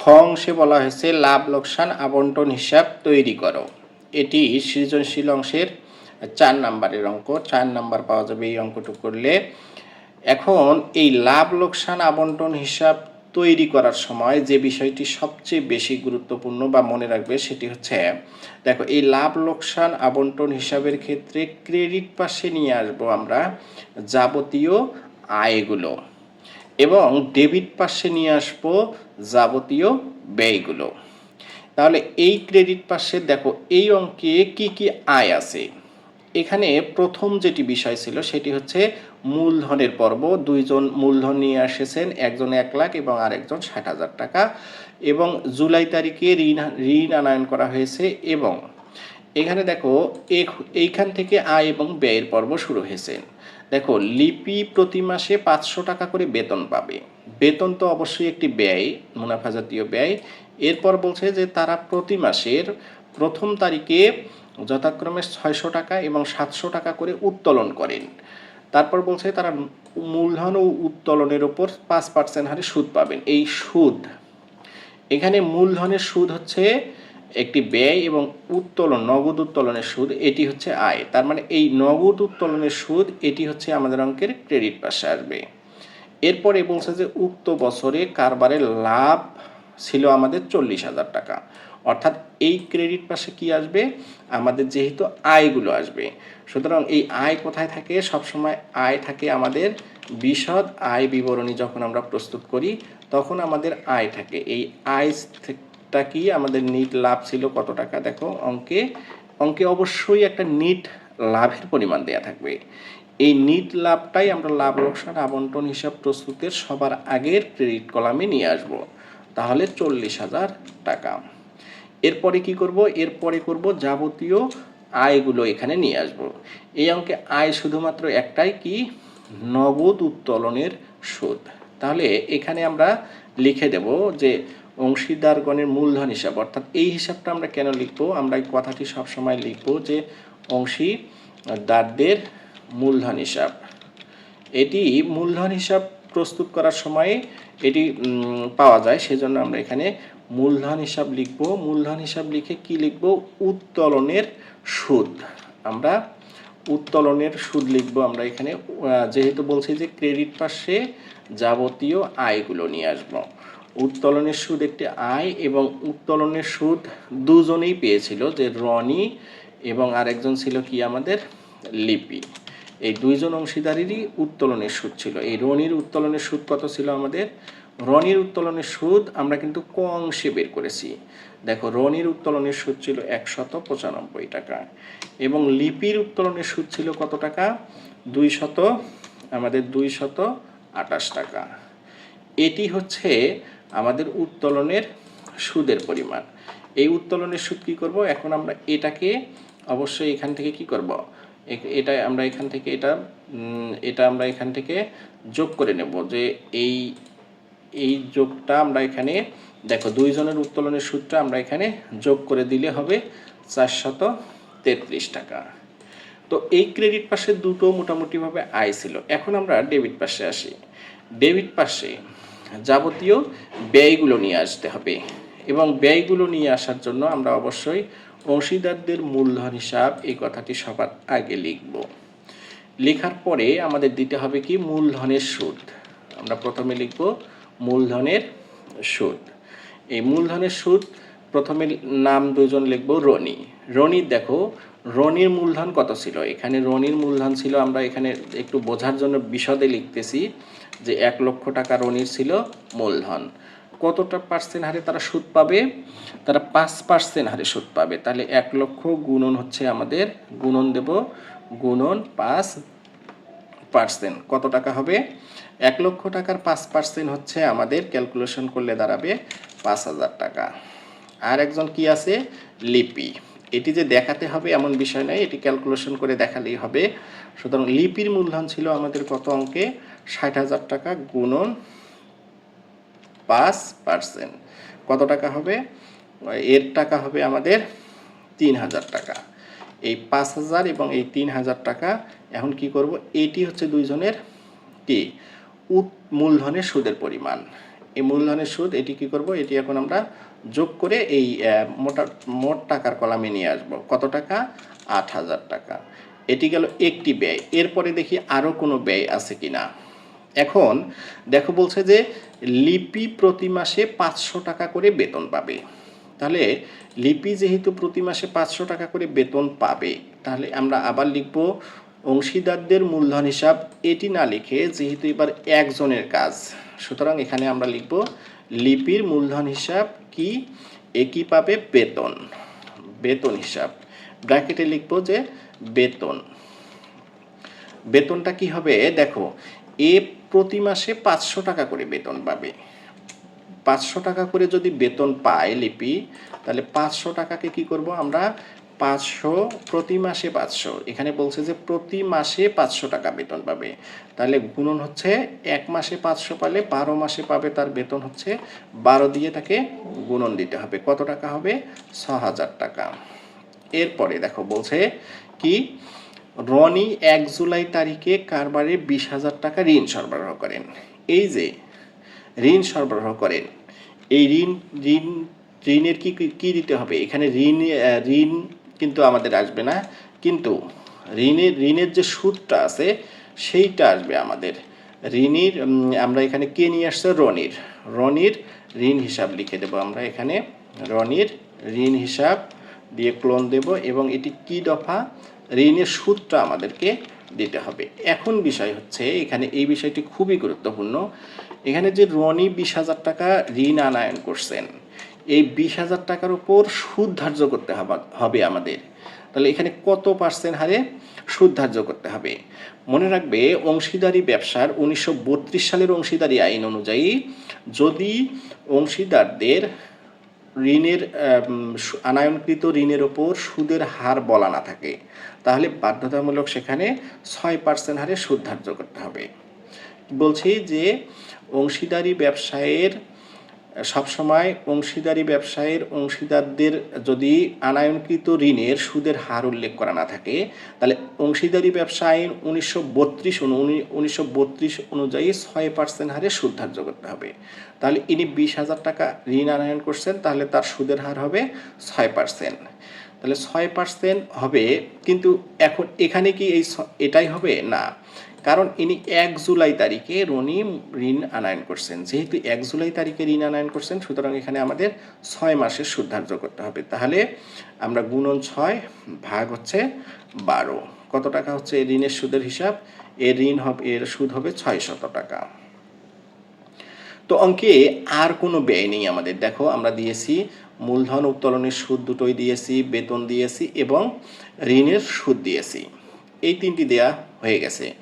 খ অংশে বলা হয়েছে, লাভ, লোকসান, আবন্টন হিসাব তৈরি করো। এটি সৃজনশীল অংশের চার নাম্বারের অঙ্ক। চার নাম্বার পাওয়া যাবে এই অঙ্কটুকু করলে। এখন এই লাভ, লোকসান, আবন্টন হিসাব তৈরি করার সময় যে বিষয়টি সবচেয়ে বেশি গুরুত্বপূর্ণ বা মনে রাখবে সেটি হচ্ছে, দেখো, এই লাভ, লোকসান, আবন্টন হিসাবের ক্ষেত্রে ক্রেডিট পাশে নিয়ে আসব আমরা যাবতীয় আয়গুলো। এবং ডেবিট পাশে নিয়ে আসব যাবতীয় ব্যয়গুলো। তাহলে এই ক্রেডিট পাশে দেখো এই অঙ্কে কি কি আয় আছে। এখানে প্রথম যেটি বিষয় ছিল সেটি হচ্ছে মূলধনের পর্ব। দুইজন মূলধন নিয়ে এসেছেন একজন এক লাখ এবং আরেকজন ষাট হাজার টাকা। এবং জুলাই তারিখে ঋণ ঋণ আনায়ন করা হয়েছে এবং এখানে দেখো এইখান থেকে আয় এবং ব্যয়ের পর্ব শুরু হয়েছে। দেখো, লিপি প্রতি মাসে পাঁচশো টাকা করে বেতন পাবে। বেতন তো অবশ্যই একটি ব্যয়, মুনাফা জাতীয় ব্যয়। এরপর বলছে যে তারা প্রতি মাসের প্রথম তারিখে যথাক্রমে ছয়শো টাকা এবং সাতশো টাকা করে উত্তোলন করেন। তারপর বলছে তারা মূলধন ও উত্তোলনের ওপর পাঁচ পার্সেন্ট হারে সুদ পাবেন। এই সুদ, এখানে মূলধনের সুদ হচ্ছে একটি ব্যয় এবং উত্তোলন, নগদ উত্তোলনের সুদ, এটি হচ্ছে আয়। তার মানে এই নগদ উত্তোলনের সুদ, এটি হচ্ছে আমাদের অঙ্কের ক্রেডিট পাশে আসবে এরপরে বলছে যে উক্ত বছরে কারবারের লাভ ছিল আমাদের চল্লিশ হাজার টাকা। অর্থাৎ এই ক্রেডিট পাশে কি আসবে? আমাদের যেহেতু আয়গুলো আসবে। সুতরাং এই আয় কোথায় থাকে? সবসময় আয় থাকে আমাদের বিশদ আয় বিবরণী যখন আমরা প্রস্তুত করি, তখন আমাদের আয় থাকে। এই আয়টা কি? আমাদের নিট লাভ ছিল কত টাকা? দেখো, অঙ্কে অঙ্কে অবশ্যই একটা নিট লাভের পরিমাণ দেয়া থাকবে। এই নিট লাভটাই আমরা লাভ, লোকসান, আবন্টন হিসাব প্রস্তুতের সবার আগের ক্রেডিট কলামে নিয়ে আসব। তাহলে চল্লিশ হাজার টাকা। এরপরে কি করব? এরপরে করব যাবতীয় আয়গুলো এখানে নিয়ে আসব। এই অঙ্কে আয় শুধুমাত্র একটাই কি? নগদ উত্তোলনের সুদ। তাহলে এখানে আমরা লিখে দেব যে অংশীদারগণের মূলধন হিসাব। অর্থাৎ এই হিসাবটা আমরা কেন লিখব? আমরা এই কথাটি সবসময় লিখব যে অংশীদারদের মূলধন হিসাব। এটি মূলধন হিসাব প্রস্তুত করার সময় এটি পাওয়া যায়। সেজন্য আমরা এখানে মূলধন হিসাব লিখব। মূলধন হিসাব লিখে কি লিখব? উত্তোলনের সুদ। আমরা উত্তোলনের সুদ লিখব। আমরা এখানে যেহেতু বলছি যে ক্রেডিট পাশে যাবতীয় আয়গুলো নিয়ে আসব। উত্তোলনের সুদ একটি আয় এবং উত্তোলনের সুদ দুজনেই পেয়েছিল, যে রনি এবং আরেকজন ছিল কি আমাদের? লিপি। এই দুইজন অংশীদারেরই উত্তোলনের সুদ ছিল। এই রনির উত্তোলনের সুদ কত ছিল আমাদের? রনির উত্তোলনের সুদ আমরা কিন্তু ক অংশে বের করেছি। দেখো, রনির উত্তোলনের সুদ ছিল একশত পঁচানব্বই টাকা এবং লিপির উত্তোলনের সুদ ছিল কত টাকা? দুই শত আমাদের দুই শত আটাশ টাকা। এটি হচ্ছে আমাদের উত্তোলনের সুদের পরিমাণ। এই উত্তোলনের সুদ কি করব? এখন আমরা এটাকে অবশ্যই এখান থেকে কি করব? এটা আমরা এখান থেকে এটা এটা আমরা এখান থেকে যোগ করে নেব যে এই এই যোগটা আমরা এখানে, দেখো দুইজনের উত্তোলনের সুদটা আমরা এখানে যোগ করে দিলে হবে চারশত তেত্রিশ টাকা। তো এই ক্রেডিট পাশে দুটো মোটামুটিভাবে আয় ছিল। এখন আমরা ডেবিট পাশে আসি। ডেবিট পাশে যাবতীয় ব্যয়গুলো নিয়ে আসতে হবে। এবং ব্যয়গুলো নিয়ে আসার জন্য আমরা অবশ্যই অংশীদারদের মূলধন হিসাব এই কথাটি সবার আগে লিখব। লেখার পরে আমাদের দিতে হবে কি? মূলধনের সুদ। আমরা প্রথমে লিখব মূলধনের সুদ। এই মূলধনের সুদ প্রথমে নাম দুজন লিখব রনি। রনির দেখো রনির মূলধন কত ছিল? এখানে রনির মূলধন ছিল, আমরা এখানে একটু বোঝার জন্য বিশদে লিখতেছি যে এক লক্ষ টাকা রনির ছিল মূলধন। কতটা পার্সেন্ট হারে তারা সুদ পাবে? তারা পাঁচ পার্সেন্ট হারে সুদ পাবে। তাহলে এক লক্ষ গুণন হচ্ছে আমাদের, গুণন দেব, গুণন পাঁচ পার্সেন্ট কত টাকা হবে? এক লক্ষ টাকার পাঁচ পার্সেন্ট হচ্ছে আমাদের ক্যালকুলেশন করলে দাঁড়াবে পাঁচ হাজার টাকা। আর একজন কি আছে? লিপি। এটি যে দেখাতে হবে এমন বিষয় নয়, এটি ক্যালকুলেশন করে দেখালেই হবে। সুতরাং লিপির মূলধন ছিল আমাদের কত অঙ্কে? ষাট হাজার টাকা গুণন পাঁচ পার্সেন্ট। কত টাকা হবে? এর টাকা হবে আমাদের তিন হাজার টাকা। এই পাঁচ হাজার এবং এই তিন হাজার টাকা, এখন কি করব? এটি হচ্ছে দুইজনের কি? মূলধনের সুদের পরিমাণ। এই মূলধনের সুদ, এটি কি করব? এটি এখন আমরা যোগ করে এই মোটা, মোট টাকার কলামে নিয়ে আসব। কত টাকা? আট হাজার টাকা। এটি গেল একটি ব্যয়। এরপরে দেখি আরও কোনো ব্যয় আছে কি না এখন দেখো বলছে যে লিপি প্রতি মাসে পাঁচশো টাকা করে বেতন পাবে। তাহলে লিপি যেহেতু প্রতি মাসে পাঁচশো টাকা করে বেতন পাবে, তাহলে আমরা আবার লিখব অংশীদারদের মূলধন হিসাব এটি না লিখে যেহেতু এবার একজনের কাজ। সুতরাং এখানে আমরা লিখব, লিপির মূলধন হিসাব কি? একই পাবে বেতন। বেতন হিসাব। ব্র্যাকেটে লিখব যে বেতন। বেতনটা কি হবে? দেখো, এ প্রতি মাসে পাঁচশো টাকা করে বেতন পাবে। পাঁচশো টাকা করে যদি বেতন পায় লিপি, তাহলে পাঁচশো টাকাকে কি করব আমরা পাঁচশো, প্রতি মাসে পাঁচশো। এখানে বলছে যে প্রতি মাসে পাঁচশো টাকা বেতন পাবে। তাহলে গুণন হচ্ছে এক মাসে পাঁচশো পালে বারো মাসে পাবে, তার বেতন হচ্ছে বারো দিয়ে তাকে গুণন দিতে হবে। কত টাকা হবে? ছ হাজার টাকা। এরপরে দেখো, বলছে কি? রনি এক জুলাই তারিখে কারবারে বিশ হাজার টাকা ঋণ সরবরাহ করেন। এই যে ঋণ সরবরাহ করেন, এই ঋণ ঋণ, ঋণের কি, কি- দিতে হবে? এখানে ঋণ ঋণ কিন্তু আমাদের আসবে না। কিন্তু ঋণের ঋণের যে সুদটা আছে, সেইটা আসবে আমাদের। ঋণের আমরা এখানে কে নিয়ে আসছে? রনির। রনির ঋণ হিসাব লিখে দেবো আমরা এখানে। রনির ঋণ হিসাব দিয়ে ক্লোন দেব এবং এটি কি দফা? ঋণের সুদটা আমাদেরকে দিতে হবে। এখন বিষয় হচ্ছে, এখানে এই বিষয়টি খুবই গুরুত্বপূর্ণ। এখানে যে রনি বিশ হাজার টাকা ঋণ আনায়ন করছেন এই বিশ হাজার টাকার উপর সুদ ধার্য করতে হবে- আমাদের। তাহলে এখানে কত পার্সেন্ট হারে সুদ ধার্য করতে হবে? মনে রাখবে, অংশীদারি ব্যবসার উনিশশো বত্রিশ সালের অংশীদারি আইন অনুযায়ী যদি অংশীদারদের ঋণের আনায়নকৃত ঋণের ওপর সুদের হার বলা না থাকে, তাহলে বাধ্যতামূলক সেখানে ছয় পার্সেন্ট হারে সুদ ধার্য করতে হবে। বলছি যে, অংশীদারি ব্যবসায়ের সবসময় অংশীদারি ব্যবসায়ের অংশীদারদের যদি আনায়নকৃত ঋণের সুদের হার উল্লেখ করা না থাকে, তাহলে অংশীদারি ব্যবসা আইন উনিশশো বত্রিশ উনিশশো বত্রিশ অনুযায়ী ছয় পার্সেন্ট হারে সুদ ধার্য করতে হবে। তাহলে ইনি বিশ হাজার টাকা ঋণ আনায়ন করছেন, তাহলে তার সুদের হার হবে ছয় পার্সেন্ট তাহলে ছয় পার্সেন্ট হবে, কিন্তু এখন এখানে কি এই এটাই হবে? না। কারণ ইনি এক জুলাই তারিখে রনি ঋণ আনায়ন করছেন। যেহেতু এক জুলাই তারিখে ঋণ আনায়ন করছেন, সুতরাং এখানে আমাদের ছয় মাসের সুদ ধার্য করতে হবে। তাহলে আমরা গুণন ছয় ভাগ হচ্ছে বারো। কত টাকা হচ্ছে ঋণের সুদের হিসাব? এর ঋণ হবে, এর সুদ হবে ছয় শত টাকা। তো অঙ্কে আর কোনো ব্যয় নেই আমাদের। দেখো, আমরা দিয়েছি মূলধন উত্তোলনের সুদ দুটোই দিয়েছি, বেতন দিয়েছি এবং ঋণের সুদ দিয়েছি। এই তিনটি দেয়া হয়ে গেছে।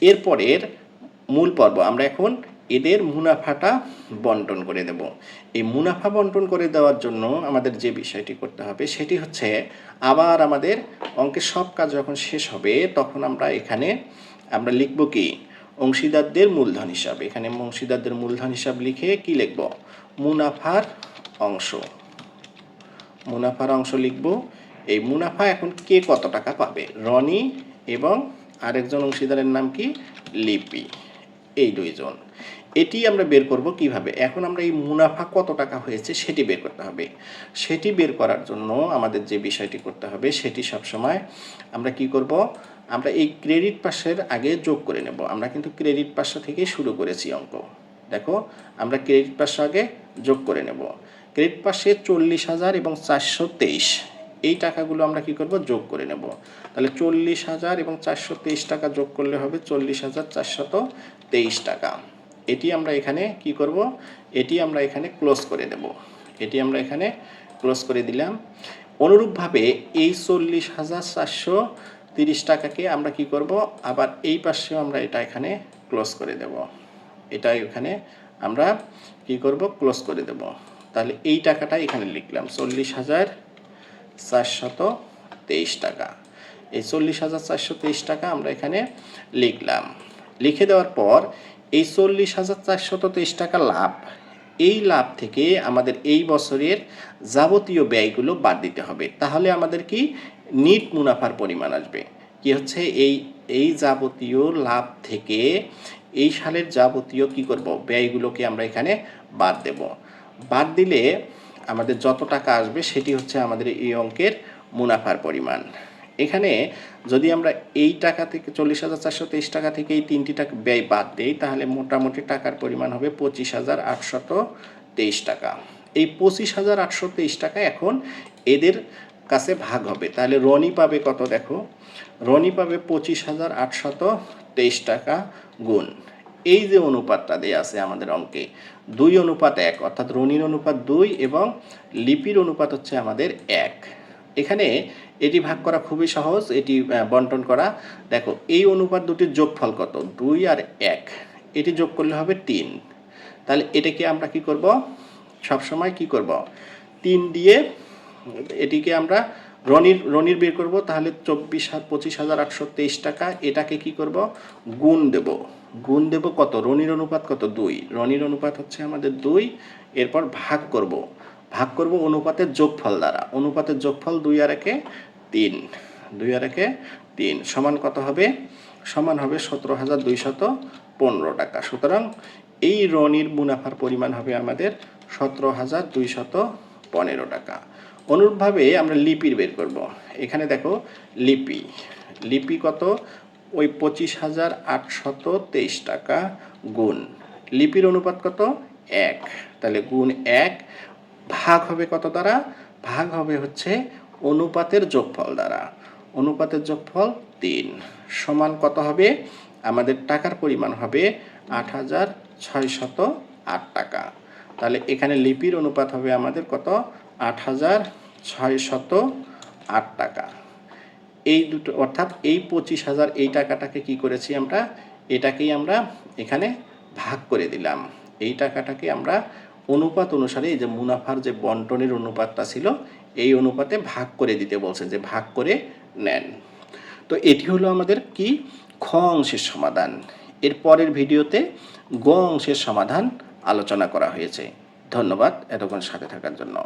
এরপরের মূল পর্ব, আমরা এখন এদের মুনাফাটা বন্টন করে দেব। এই মুনাফা বন্টন করে দেওয়ার জন্য আমাদের যে বিষয়টি করতে হবে, সেটি হচ্ছে আবার আমাদের অঙ্কের সব কাজ যখন শেষ হবে, তখন আমরা এখানে আমরা লিখব কি? অংশীদারদের মূলধন হিসাব। এখানে অংশীদারদের মূলধন হিসাব লিখে কি লিখব? মুনাফার অংশ। মুনাফার অংশ লিখব। এই মুনাফা এখন কে কত টাকা পাবে? রনি এবং আরেকজন অংশীদারের নাম কি? লিপি। এই দুইজন। এটি আমরা বের করব কীভাবে? এখন আমরা এই মুনাফা কত টাকা হয়েছে সেটি বের করতে হবে। সেটি বের করার জন্য আমাদের যে বিষয়টি করতে হবে সেটি সবসময় আমরা কি করব? আমরা এই ক্রেডিট পাশের আগে যোগ করে নেব। আমরা কিন্তু ক্রেডিট পাশা থেকে শুরু করেছি অঙ্ক। দেখো, আমরা ক্রেডিট পাশে আগে যোগ করে নেব। ক্রেডিট পাশে চল্লিশ হাজার এবং চারশো তেইশ। এই টাকাগুলো আমরা কি করব? যোগ করে নেব। তাহলে চল্লিশ হাজার এবং চারশো তেইশ টাকা যোগ করলে হবে চল্লিশ হাজার চারশত তেইশ টাকা। এটি আমরা এখানে কি করব? এটি আমরা এখানে ক্লোজ করে দেব। এটি আমরা এখানে ক্লোজ করে দিলাম। অনুরূপভাবে এই চল্লিশ হাজার চারশো তিরিশ টাকাকে আমরা কি করব? আবার এই পাশেও আমরা এটা এখানে ক্লোজ করে দেব। এটা এখানে আমরা কি করব? ক্লোজ করে দেব। তাহলে এই টাকাটা এখানে লিখলাম। চল্লিশ হাজার চারশত তেইশ টাকা। এই চল্লিশ হাজার চারশো তেইশ টাকা আমরা এখানে লিখলাম। লিখে দেওয়ার পর এই চল্লিশ হাজার চারশত তেইশ টাকা লাভ, এই লাভ থেকে আমাদের এই বছরের যাবতীয় ব্যয়গুলো বাদ দিতে হবে। তাহলে আমাদের কি? নিট মুনাফার পরিমাণ আসবে। কি হচ্ছে? এই এই যাবতীয় লাভ থেকে এই সালের যাবতীয় কি করব? ব্যয়গুলোকে আমরা এখানে বাদ দেব। বাদ দিলে আমাদের যত টাকা আসবে, সেটি হচ্ছে আমাদের এই অঙ্কের মুনাফার পরিমাণ। এখানে যদি আমরা এই টাকা থেকে চল্লিশ হাজার চারশো তেইশ টাকা থেকে এই তিনটি টাকা ব্যয় বাদ দিই, তাহলে মোটামুটি টাকার পরিমাণ হবে পঁচিশ হাজার আটশত তেইশ টাকা। এই পঁচিশ হাজার আটশো তেইশ টাকা এখন এদের কাছে ভাগ হবে। তাহলে রনি পাবে কত দেখো? রনি পাবে পঁচিশ হাজার আটশত তেইশ টাকা গুণ। এই যে অনুপাতটা দেওয়া আছে আমাদের অঙ্কে, দুই অনুপাত এক, অর্থাৎ রনির অনুপাত দুই এবং লিপির অনুপাত হচ্ছে আমাদের এক। এখানে এটি ভাগ করা খুবই সহজ, এটি বন্টন করা। দেখো, এই অনুপাত দুটির যোগফল কত? দুই আর এক। এটি যোগ করলে হবে তিন। তাহলে এটাকে আমরা কি করব? সবসময় কি করব? তিন দিয়ে এটিকে আমরা রনির রনির বের করব, তাহলে চব্বিশ পঁচিশ হাজার আটশো তেইশ টাকা। এটাকে কি করব? গুণ দেব। গুণ দেব কত? রনির অনুপাত কত? দুই। রনির অনুপাত হচ্ছে আমাদের দুই। এরপর ভাগ করব। ভাগ করব অনুপাতের যোগফল দ্বারা। অনুপাতের যোগফল দুই আর একে তিন। দুই আর একে তিন। সমান কত হবে? সমান হবে সতেরো হাজার দুইশত পনেরো টাকা। সুতরাং এই রনির মুনাফার পরিমাণ হবে আমাদের সতেরো হাজার দুইশত পনেরো টাকা। অনুরূপভাবে আমরা লিপির বের করব। এখানে দেখো, লিপি। লিপি কত? ওই পঁচিশ হাজার আটশত তেইশ টাকা গুণ। লিপির অনুপাত কত? এক। তাহলে গুণ এক ভাগ হবে কত দ্বারা? ভাগ হবে হচ্ছে অনুপাতের যোগফল দ্বারা। অনুপাতের যোগফল তিন। সমান কত হবে? আমাদের টাকার পরিমাণ হবে আট হাজার ছয়শত আট টাকা। তাহলে এখানে লিপির অনুপাত হবে আমাদের কত? আট হাজার ছয়শত আট টাকা। এই দুটো, অর্থাৎ এই পঁচিশ হাজার এই টাকাটাকে কি করেছি আমরা? এটাকেই আমরা এখানে ভাগ করে দিলাম। এই টাকাটাকে আমরা অনুপাত অনুসারে এই যে মুনাফার যে বন্টনের অনুপাতটা ছিল, এই অনুপাতে ভাগ করে দিতে বলছে যে ভাগ করে নেন। তো এটি হলো আমাদের কি? খ অংশের সমাধান। এর পরের ভিডিওতে গ অংশের সমাধান আলোচনা করা হয়েছে। ধন্যবাদ এতক্ষণ সাথে থাকার জন্য।